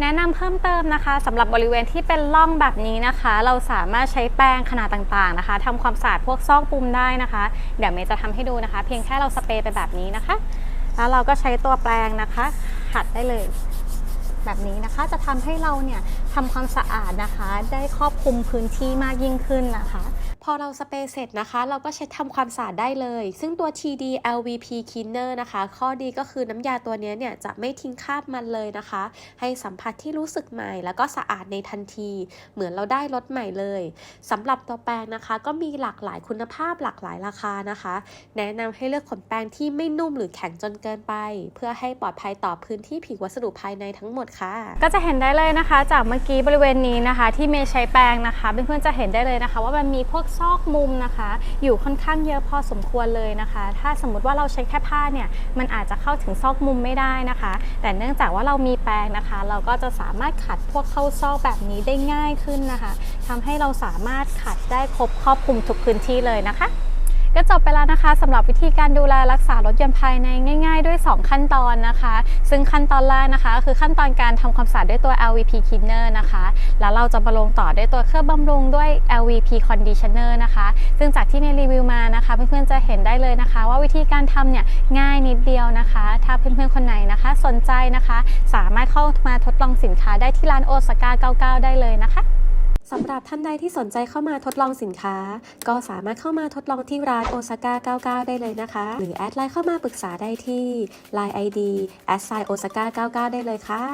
แนะนำเพิ่มเติมนะคะสำหรับบริเวณที่เป็นร่องแบบนี้นะคะ เราสามารถใช้แป้งขนาดต่างๆนะคะทำความสะอาดพวกซอกปุ่มได้นะคะ เดี๋ยวเมย์จะทำให้ดูนะคะ เพียงแค่เราสเปรย์ไปแบบนี้นะคะ แล้วเราก็ใช้ตัวแปรงนะคะขัดได้เลยแบบนี้นะคะจะทำให้เราเนี่ยทำความสะอาดนะคะ ได้ครอบคลุมพื้นที่มากยิ่งขึ้นนะคะ พอเราสเปรย์เสร็จนะคะ เราก็เช็ดทำความสะอาดได้เลย ซึ่งตัว TD LVP Cleaner นะคะ ข้อดีก็คือน้ำยาตัวนี้เนี่ยจะไม่ทิ้งคราบมันเลยนะคะ ให้สัมผัสที่รู้สึกใหม่ แล้วก็สะอาดในทันที เหมือนเราได้รถใหม่เลยสำหรับตัวแปรงนะคะ ก็มีหลากหลายคุณภาพหลากหลายราคานะคะ แนะนำให้เลือกขนแปรงที่ไม่นุ่มหรือแข็งจนเกินไป เพื่อให้ปลอดภัยต่อพื้นที่ผิววัสดุภายในทั้งหมดค่ะ ก็จะเห็นได้เลยนะคะ จากเมื่อกี้บริเวณนี้นะคะ ที่เมย์ใช้แปรงนะคะเพื่อนๆจะเห็นได้เลยนะคะ ว่ามันมีพวกซอกมุมนะคะ อยู่ค่อนข้างเยอะพอสมควรเลยนะคะ ถ้าสมมติว่าเราใช้แค่ผ้าเนี่ยมันอาจจะเข้าถึงซอกมุมไม่ได้นะคะ แต่เนื่องจากว่าเรามีแปรงนะคะ เราก็จะสามารถขัดพวกเข้าซอกแบบนี้ได้ง่ายขึ้นนะคะทำให้เราสามารถขัดได้ครบครอบคลุมทุกพื้นที่เลยนะคะ ก็จบไปแล้วนะคะสำหรับวิธีการดูแลรักษารถยนต์ภายในง่าย ๆ ด้วย 2 ขั้นตอนนะคะ ซึ่งขั้นตอนแรกนะคะคือขั้นตอนการทำความสะอาดด้วยตัว LVP Cleaner นะคะ แล้วเราจะมาลงต่อด้วยตัวเครื่องบำรุงด้วย LVP Conditioner นะคะ ซึ่งจากที่เมรีวิวมานะคะเพื่อนๆจะเห็นได้เลยนะคะ ว่าวิธีการทำเนี่ยง่ายนิดเดียวนะคะ ถ้าเพื่อนๆคนไหนนะคะ สนใจนะคะ สามารถเข้ามาทดลองสินค้าได้ที่ร้านโอซาก้า99 ได้เลยนะคะ สำหรับท่านใดที่สนใจเข้ามาทดลองสินค้า ก็สามารถเข้ามาทดลองที่ร้านโอซาก้า99 ได้เลยนะคะ หรือแอดไลน์เข้ามาปรึกษาได้ที่ Line ID แอดไซโอซาก้า99 ได้เลยค่ะ